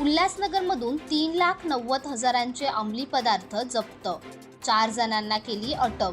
उल्हासनगरमधून तीन लाख नव्वद हजारांचे अंमली पदार्थ जप्त. चार जणांना केली अटक.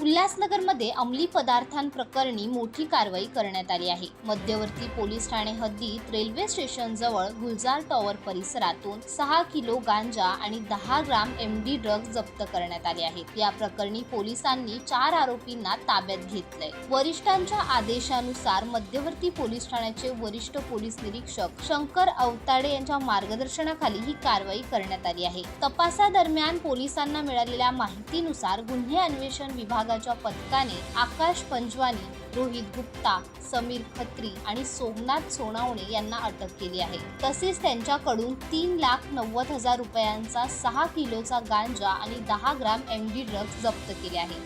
उल्हासनगरमध्ये अंमली पदार्थांप्रकरणी मोठी कारवाई करण्यात आली आहे. मध्यवर्ती पोलीस ठाणे हद्दीत रेल्वे स्टेशनजवळ गुलजार टॉवर परिसरातून सहा किलो गांजा आणि दहा ग्राम एम डी ड्रग्ज जप्त करण्यात आले आहेत. या प्रकरणी पोलिसांनी चार आरोपींना ताब्यात घेतलंय. वरिष्ठांच्या आदेशानुसार मध्यवर्ती पोलीस ठाण्याचे वरिष्ठ पोलीस निरीक्षक शंकर अवताडे यांच्या मार्गदर्शनाखाली ही कारवाई करण्यात आली आहे. तपासादरम्यान पोलिसांना मिळालेल्या माहितीनुसार गुन्हे अन्वेषण विभाग विभागाच्या पथकाने आकाश पंजवानी रोहित गुप्ता समीर खत्री आणि सोमनाथ सोनावणे यांना अटक केली आहे. तसेच त्यांच्याकडून तीन लाख नव्वद हजार रुपयांचा सहा किलोचा गांजा आणि दहा ग्राम एम डी ड्रग्ज जप्त केले आहे.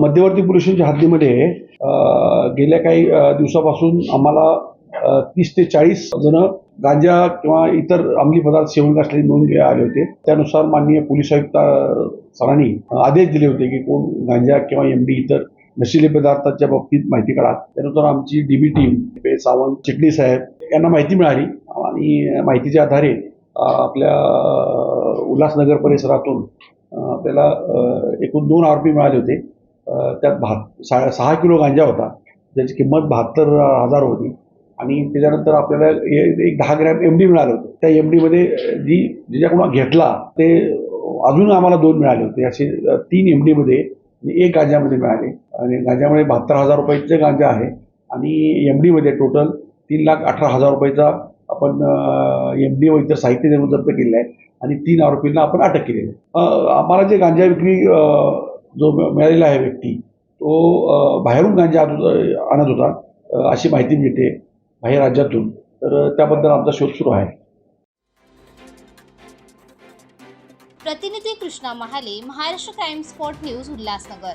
मध्यवर्ती पोलीस हद्दीमध्ये गेल्या काही दिवसापासून आम्हाला तीस ते चाळीस जण गांजा किंवा इतर अंमली पदार्थ सेवन असलेले नोंद घ्या आले होते त्यानुसार माननीय पोलीस आयुक्त सरांनी आदेश दिले होते की कोण गांजा किंवा एमडी इतर नशिले पदार्थाच्या बाबतीत माहिती काढा. त्यानुसार आमची डीबी टीम पे सावंत चिटणी साहेब यांना माहिती मिळाली आणि माहितीच्या आधारे आपल्या उल्हासनगर परिसरातून आपल्याला एकूण दोन आरोपी मिळाले होते. त्यात भात सहा सहा किलो गांजा होता. ज्याची किंमत बहात्तर हजार होती. आणि त्याच्यानंतर आपल्याला ए- एक दहा ग्रॅम एम डी मिळालं होतं. त्या एम डीमध्ये जी ज्याच्याकडून घेतला ते अजून आम्हाला दोन मिळाले होते. असे तीन एम डीमध्ये एक गांजामध्ये मिळाले. आणि गांजामध्ये बहात्तर हजार रुपयाचे गांजा आहे. आणि एम डीमध्ये टोटल तीन लाख अठरा हजार रुपयाचा आपण एम डी व इतर साहित्य देऊन जप्त केलेलं आहे. आणि तीन आरोपींना आपण अटक केलेली आहे. आम्हाला जे गांजा विक्री जो मिळालेला आहे व्यक्ती तो बाहेरून गांजा आणत आणत होता अशी माहिती मिळते. बाहेर राज्यातून तर त्याबद्दल आमचा शोध सुरू आहे. प्रतिनिधी Krishna Mahale Maharashtra crime spot news Ulhasnagar.